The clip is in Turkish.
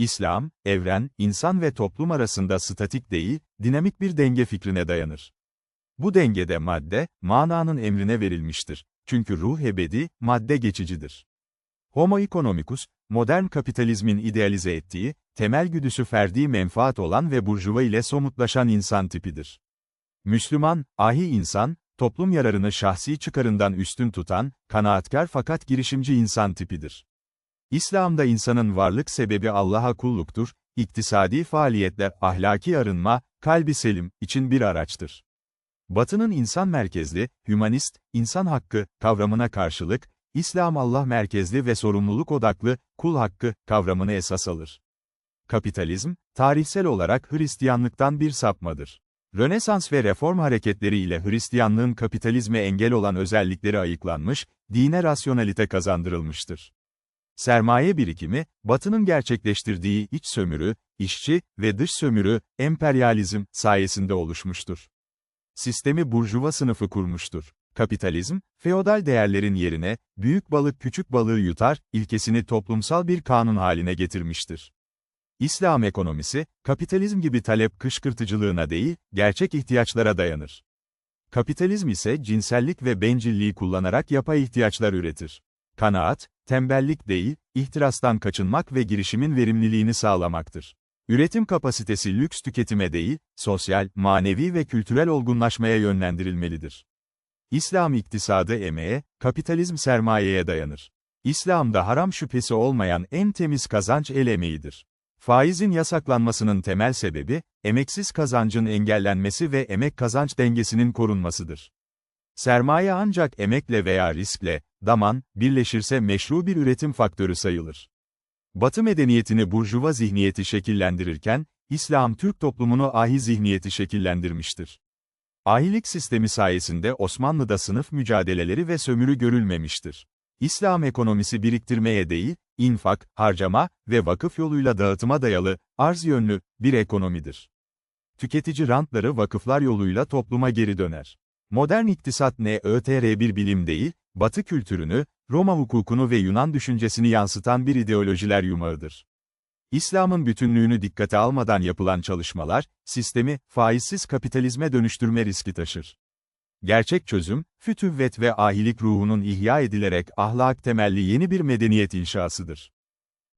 İslam, evren, insan ve toplum arasında statik değil, dinamik bir denge fikrine dayanır. Bu dengede madde, mananın emrine verilmiştir. Çünkü ruh ebedi, madde geçicidir. Homo economicus, modern kapitalizmin idealize ettiği, temel güdüsü ferdi menfaat olan ve burjuva ile somutlaşan insan tipidir. Müslüman, ahi insan, toplum yararını şahsi çıkarından üstün tutan, kanaatkar fakat girişimci insan tipidir. İslam'da insanın varlık sebebi Allah'a kulluktur, iktisadi faaliyetler ahlaki arınma, kalbi selim için bir araçtır. Batı'nın insan merkezli, hümanist, insan hakkı kavramına karşılık, İslam Allah merkezli ve sorumluluk odaklı, kul hakkı kavramını esas alır. Kapitalizm, tarihsel olarak Hristiyanlıktan bir sapmadır. Rönesans ve reform hareketleri ile Hristiyanlığın kapitalizme engel olan özellikleri ayıklanmış, dine rasyonalite kazandırılmıştır. Sermaye birikimi, Batı'nın gerçekleştirdiği iç sömürü, işçi ve dış sömürü, emperyalizm sayesinde oluşmuştur. Sistemi burjuva sınıfı kurmuştur. Kapitalizm, feodal değerlerin yerine, büyük balık küçük balığı yutar, ilkesini toplumsal bir kanun haline getirmiştir. İslam ekonomisi, kapitalizm gibi talep kışkırtıcılığına değil, gerçek ihtiyaçlara dayanır. Kapitalizm ise cinsellik ve bencilliği kullanarak yapay ihtiyaçlar üretir. Kanaat, tembellik değil, ihtirastan kaçınmak ve girişimin verimliliğini sağlamaktır. Üretim kapasitesi lüks tüketime değil, sosyal, manevi ve kültürel olgunlaşmaya yönlendirilmelidir. İslam iktisadı emeğe, kapitalizm sermayeye dayanır. İslam'da haram şüphesi olmayan en temiz kazanç el emeğidir. Faizin yasaklanmasının temel sebebi, emeksiz kazancın engellenmesi ve emek kazanç dengesinin korunmasıdır. Sermaye ancak emekle veya riskle, daman, birleşirse meşru bir üretim faktörü sayılır. Batı medeniyetini burjuva zihniyeti şekillendirirken, İslam Türk toplumunu ahi zihniyeti şekillendirmiştir. Ahilik sistemi sayesinde Osmanlı'da sınıf mücadeleleri ve sömürü görülmemiştir. İslam ekonomisi biriktirmeye değil, infak, harcama ve vakıf yoluyla dağıtıma dayalı, arz yönlü, bir ekonomidir. Tüketici rantları vakıflar yoluyla topluma geri döner. Modern iktisat ne ÖTR bir bilim değil, Batı kültürünü, Roma hukukunu ve Yunan düşüncesini yansıtan bir ideolojiler yumağıdır. İslam'ın bütünlüğünü dikkate almadan yapılan çalışmalar, sistemi, faizsiz kapitalizme dönüştürme riski taşır. Gerçek çözüm, fütüvvet ve ahilik ruhunun ihya edilerek ahlak temelli yeni bir medeniyet inşasıdır.